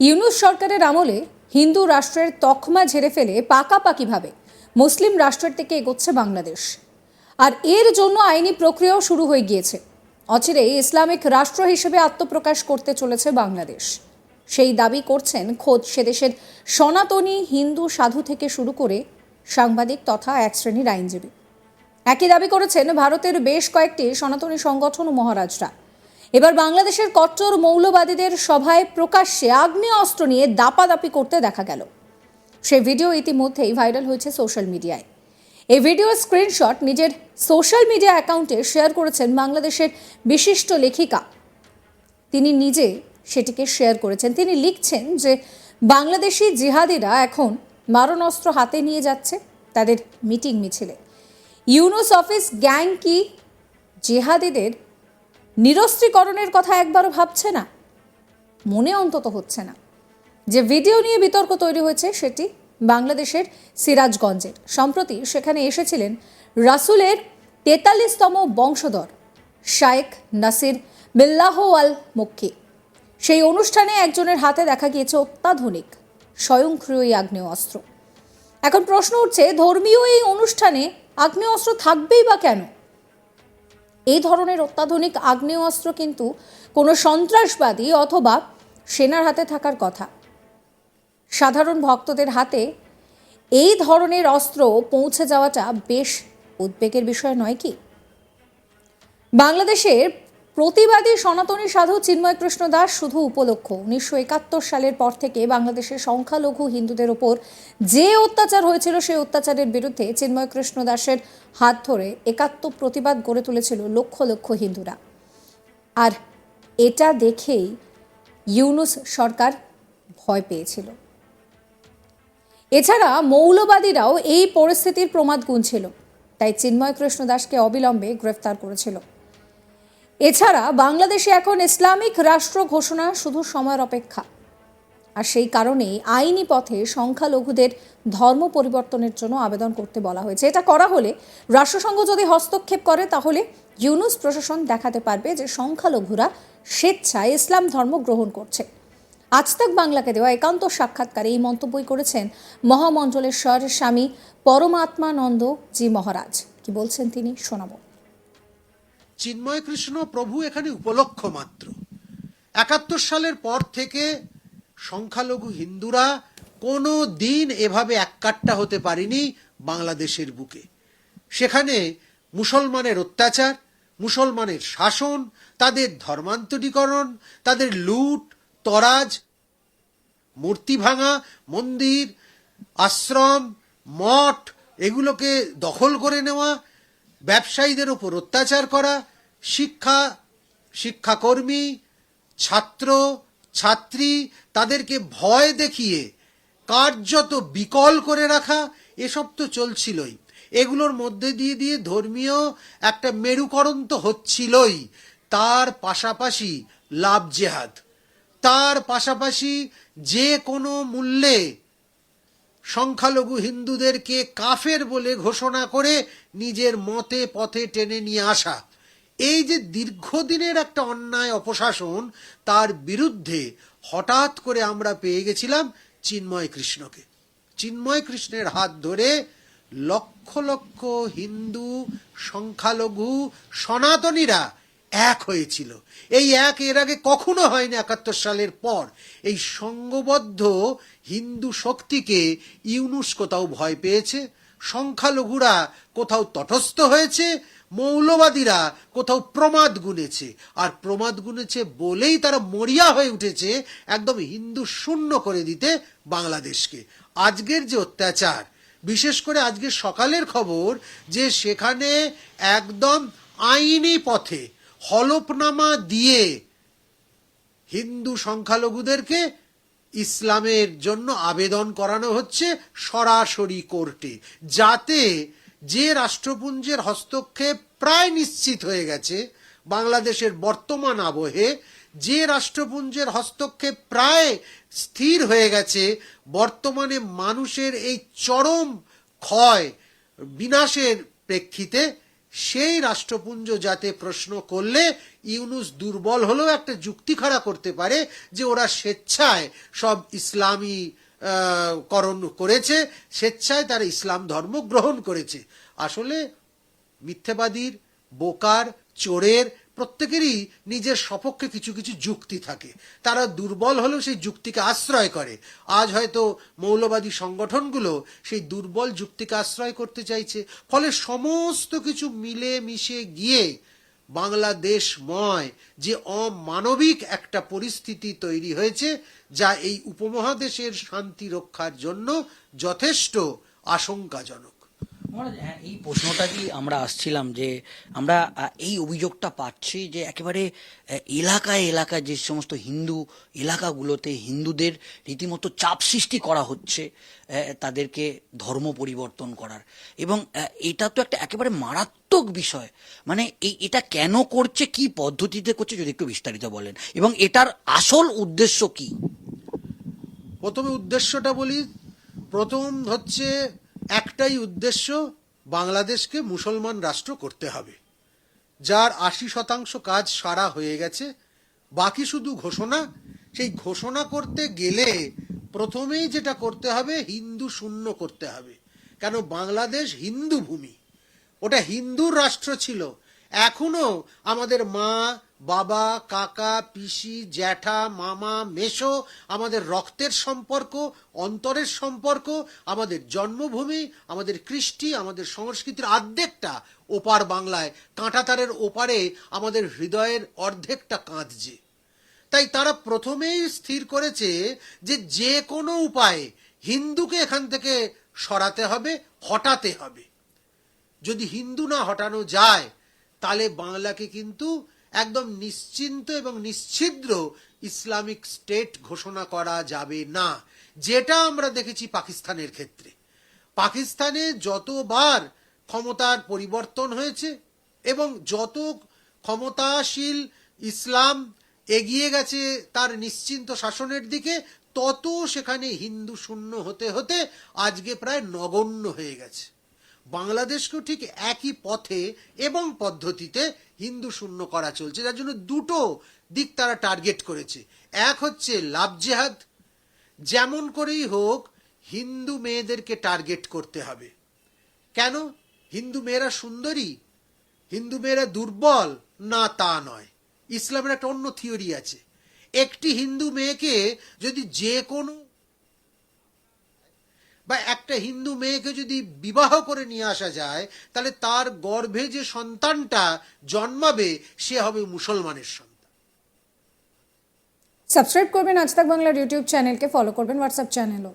ইউনুস সরকারের আমলে হিন্দু রাষ্ট্রের তকমা ঝেড়ে ফেলে পাকাপাকিভাবে মুসলিম রাষ্ট্রের থেকে এগোচ্ছে বাংলাদেশ। আর এর জন্য আইনি প্রক্রিয়াও শুরু হয়ে গিয়েছে। অচিরেই ইসলামিক রাষ্ট্র হিসেবে আত্মপ্রকাশ করতে চলেছে বাংলাদেশ। সেই দাবি করছেন খোদ সেদেশের সনাতনী হিন্দু সাধু থেকে শুরু করে সাংবাদিক তথা এক শ্রেণির আইনজীবী। একই দাবি করেছেন ভারতের বেশ কয়েকটি সনাতনী সংগঠন ও মহারাজরা। এবার বাংলাদেশের কট্টর মৌলবাদীদের সভায় প্রকাশ্যে আগ্নেয় অস্ত্র নিয়ে দাপাদাপি করতে দেখা গেল। সেই ভিডিও ইতিমধ্যেই ভাইরাল হয়েছে সোশ্যাল মিডিয়ায়। এই ভিডিও স্ক্রিনশট নিজের সোশ্যাল মিডিয়া অ্যাকাউন্টে শেয়ার করেছেন বাংলাদেশের বিশিষ্ট লেখিকা। তিনি নিজে সেটিকে শেয়ার করেছেন। তিনি লিখছেন যে, বাংলাদেশি জিহাদিরা এখন মারণাস্ত্র হাতে নিয়ে যাচ্ছে তাদের মিটিং মিছিলে। ইউনুস অফিস গ্যাং কি জিহাদিদের নিরস্ত্রীকরণের কথা একবারও ভাবছে না। মনে অন্তত হচ্ছে না। যে ভিডিও নিয়ে বিতর্ক তৈরি হয়েছে সেটি বাংলাদেশের সিরাজগঞ্জের সম্প্রতি সেখানে এসেছিলেন রাসুলের তেতাল্লিশতম বংশধর শায়েখ নাসির বিল্লাহ আল মক্কি। সেই অনুষ্ঠানে একজনের হাতে দেখা গিয়েছে অত্যাধুনিক, স্বয়ংক্রিয় আগ্নেয় অস্ত্র এখন প্রশ্ন উঠছে, ধর্মীয় এই অনুষ্ঠানে আগ্নেয় অস্ত্র থাকবেই বা কেন? এই ধরনের অত্যাধুনিক আগ্নেয় অস্ত্র কিন্তু কোনো সন্ত্রাসবাদী অথবা সেনার হাতে থাকার কথা। সাধারণ ভক্তদের হাতে এই ধরনের অস্ত্র পৌঁছে যাওয়াটা বেশ উদ্বেগের বিষয় নয় কি? বাংলাদেশের প্রতিবাদী সনাতনী সাধু চিন্ময় কৃষ্ণ দাস শুধু উপলক্ষ। উনিশশো একাত্তর সালের পর থেকে বাংলাদেশের সংখ্যালঘু হিন্দুদের ওপর যে অত্যাচার হয়েছিল, সেই অত্যাচারের বিরুদ্ধে চিন্ময় কৃষ্ণ দাসের হাত ধরে একাত্ম প্রতিবাদ গড়ে তুলেছিল লক্ষ লক্ষ হিন্দুরা। আর এটা দেখেই ইউনুস সরকার ভয় পেয়েছিল। এছাড়া মৌলবাদীরাও এই পরিস্থিতির প্রমাদ গুনছিল। তাই চিন্ময় কৃষ্ণ দাসকে অবিলম্বে গ্রেফতার করেছিল। এছাড়া বাংলাদেশে এখন ইসলামিক রাষ্ট্র ঘোষণা শুধু সময়ের অপেক্ষা। আর সেই কারণেই আইনি পথে সংখ্যালঘুদের ধর্ম পরিবর্তনের জন্য আবেদন করতে বলা হয়েছে। এটা করা হলে রাষ্ট্রসংঘ যদি হস্তক্ষেপ করে, তাহলে ইউনুস প্রশাসন দেখাতে পারবে যে সংখ্যালঘুরা স্বেচ্ছায় ইসলাম ধর্ম গ্রহণ করছে। আজ তাক বাংলাকে দেওয়া একান্ত সাক্ষাৎকারে এই মন্তব্যই করেছেন মহামণ্ডলেশ্বর স্বামী পরমাত্মানন্দ জি মহারাজ। কি বলছেন তিনি শোনাবো। চিন্ময় কৃষ্ণ প্রভু এখানে উপলক্ষ মাত্র। একাত্তর সালের পর থেকে সংখ্যালঘু হিন্দুরা কোনো দিন এভাবে এককাট্টা হতে পারেনি বাংলাদেশের বুকে। সেখানে মুসলমানের অত্যাচার, মুসলমানের শাসন, তাদের ধর্মান্তরীকরণ, তাদের লুট, তরাজ, মূর্তি ভাঙা, মন্দির, আশ্রম, মঠ, এগুলোকে দখল করে নেওয়া ব্যবসায়ীদের উপর অত্যাচার করা, শিক্ষা, শিক্ষাকর্মী, ছাত্র, ছাত্রী, তাদেরকে ভয় দেখিয়ে কার্যত বিকল করে রাখা, এসব তো চলছিলই। এগুলোর মধ্যে দিয়ে দিয়ে ধর্মীয় একটা মেরুকরণ তো হচ্ছিলই। তার পাশাপাশি লাভ জেহাদ। তার পাশাপাশি যে কোনো মূল্যে সংখ্যালঘু হিন্দুদেরকে কাফের বলে ঘোষণা করে নিজের মতে পথে টেনে নিয়ে আসা। এই যে দীর্ঘদিনের একটা অন্যায় অপশাসন, তার বিরুদ্ধে হঠাৎ করে আমরা পেয়ে গেছিলাম চিন্ময় কৃষ্ণকে। চিন্ময় কৃষ্ণের হাত ধরে লক্ষ লক্ষ হিন্দু, সংখ্যালঘু, সনাতনীরা এক হয়েছিল। এই এক এর আগে কখনো হয়নি একাত্তর সালের পর। এই সংঘবদ্ধ হিন্দু শক্তিকে ইউনুস কোথাও ভয় পেয়েছে? সংখ্যালঘুরা কোথাও তটস্থ হয়েছে? মৌলবাদীরা কোথাও প্রমাদ গুনেছে? আর প্রমাদ গুনেছে বলেই তারা মরিয়া হয়ে উঠেছে একদম হিন্দু শূন্য করে দিতে বাংলাদেশকে। আজকের যে অত্যাচার, বিশেষ করে আজকে সকালের খবর যে সেখানে একদম আইনি পথে হলফনামা দিয়ে হিন্দু সংখ্যালঘুদেরকে ইসলামের জন্য আবেদন করানো হচ্ছে সরাসরি কোর্টে, যাতে যে রাষ্ট্রপুঞ্জের হস্তক্ষেপ প্রায় নিশ্চিত হয়ে গেছে, বাংলাদেশের বর্তমান আবহে যে রাষ্ট্রপুঞ্জের হস্তক্ষেপ প্রায় স্থির হয়ে গেছে, বর্তমানে মানুষের এই চরম ক্ষয়, বিনাশের প্রেক্ষিতে সেই রাষ্ট্রপুঞ্জ যাতে প্রশ্ন করলে ইউনুস দুর্বল হলেও একটা যুক্তি খাড়া করতে পারে যে ওরা স্বেচ্ছায় সব ইসলামী করণ করেছে, স্বেচ্ছায় তারা ইসলাম ধর্ম গ্রহণ করেছে। আসলে মিথ্যেবাদীর, বোকার, চোরের প্রত্যেকেরই নিজের সপক্ষে কিছু কিছু যুক্তি থাকে। তারা দুর্বল হলেও সেই যুক্তিকে আশ্রয় করে। আজ হয়তো মৌলবাদী সংগঠনগুলো সেই দুর্বল যুক্তিকে আশ্রয় করতে চাইছে। ফলে সমস্ত কিছু মিলে মিশে গিয়ে বাংলাদেশময় যে অমানবিক একটা পরিস্থিতি তৈরি হয়েছে, যা এই উপমহাদেশের শান্তি রক্ষার জন্য যথেষ্ট আশঙ্কাজনক। হ্যাঁ এই কি আমরা আসছিলাম যে আমরা এই অভিযোগটা পাচ্ছি যে একেবারে এলাকায় এলাকায় যে সমস্ত হিন্দু এলাকাগুলোতে হিন্দুদের রীতিমতো চাপ সৃষ্টি করা হচ্ছে তাদেরকে ধর্ম পরিবর্তন করার। এবং এটা তো একটা একেবারে মারাত্মক বিষয়। মানে এই, এটা কেন করছে, কি পদ্ধতিতে করছে, যদি একটু বিস্তারিত বলেন। এবং এটার আসল উদ্দেশ্য কি? প্রথমে উদ্দেশ্যটা বলি, প্রথম হচ্ছে একটাই উদ্দেশ্য বাংলাদেশকে মুসলমান রাষ্ট্র করতে হবে। যার আশি শতাংশ কাজ সারা হয়ে গেছে, বাকি শুধু ঘোষণা। সেই ঘোষণা করতে গেলে প্রথমেই যেটা করতে হবে, হিন্দু শূন্য করতে হবে। কেন? বাংলাদেশ হিন্দু ভূমি। ওটা হিন্দুর রাষ্ট্র ছিল। এখনও আমাদের মা বাবা, কাকা, পিসি, জ্যাঠা, মামা মেশো আমাদের রক্তের সম্পর্ক, অন্তরের সম্পর্ক, আমাদের জন্মভূমি, আমাদের কৃষ্টি, আমাদের সংস্কৃতির আর্ধেকটা ওপার বাংলায় কাঁটাতারের ওপারে আমাদের হৃদয়ের অর্ধেকটা কাঁদছে। তাই তারা প্রথমেই স্থির করেছে যে যে কোনো উপায়ে হিন্দুকে এখান থেকে সরাতে হবে, হটাতে হবে। যদি হিন্দু না হটানো যায়, তাহলে বাংলাকে কিন্তু একদম নিশ্চিন্ত এবং নিশ্ছিদ্র ইসলামিক স্টেট ঘোষণা করা যাবে না। যেটা আমরা দেখেছি পাকিস্তানের ক্ষেত্রে। পাকিস্তানে যতবার ক্ষমতার পরিবর্তন হয়েছে এবং যত ক্ষমতাশীল ইসলাম এগিয়ে গেছে তার নিশ্চিন্ত শাসনের দিকে, তত সেখানে হিন্দু শূন্য হতে হতে আজকে প্রায় নগণ্য হয়ে গেছে। বাংলাদেশকেও ঠিক একই পথে এবং পদ্ধতিতে হিন্দু শূন্য করা চলছে। যার জন্য দুটো দিক তারা টার্গেট করেছে। এক হচ্ছে লাভ জেহাদ। যেমন করেই হোক, হিন্দু মেয়েদেরকে টার্গেট করতে হবে। কেন? হিন্দু মেয়েরা সুন্দরী, হিন্দু মেয়েরা দুর্বল। না, তা নয়। ইসলামের একটা অন্য থিওরি আছে। একটি হিন্দু মেয়েকে যদি যে কোনো বা একটা হিন্দু মেয়েকে যদি বিবাহ করে নিয়ে আসা যায়, তাহলে তার গর্ভে যে সন্তানটা জন্মাবে, সে হবে মুসলমানের সন্তান। সাবস্ক্রাইব করবেন আজ তাক বাংলার ইউটিউব চ্যানেলকে, ফলো করবেন হোয়াটসঅ্যাপ চ্যানেলও।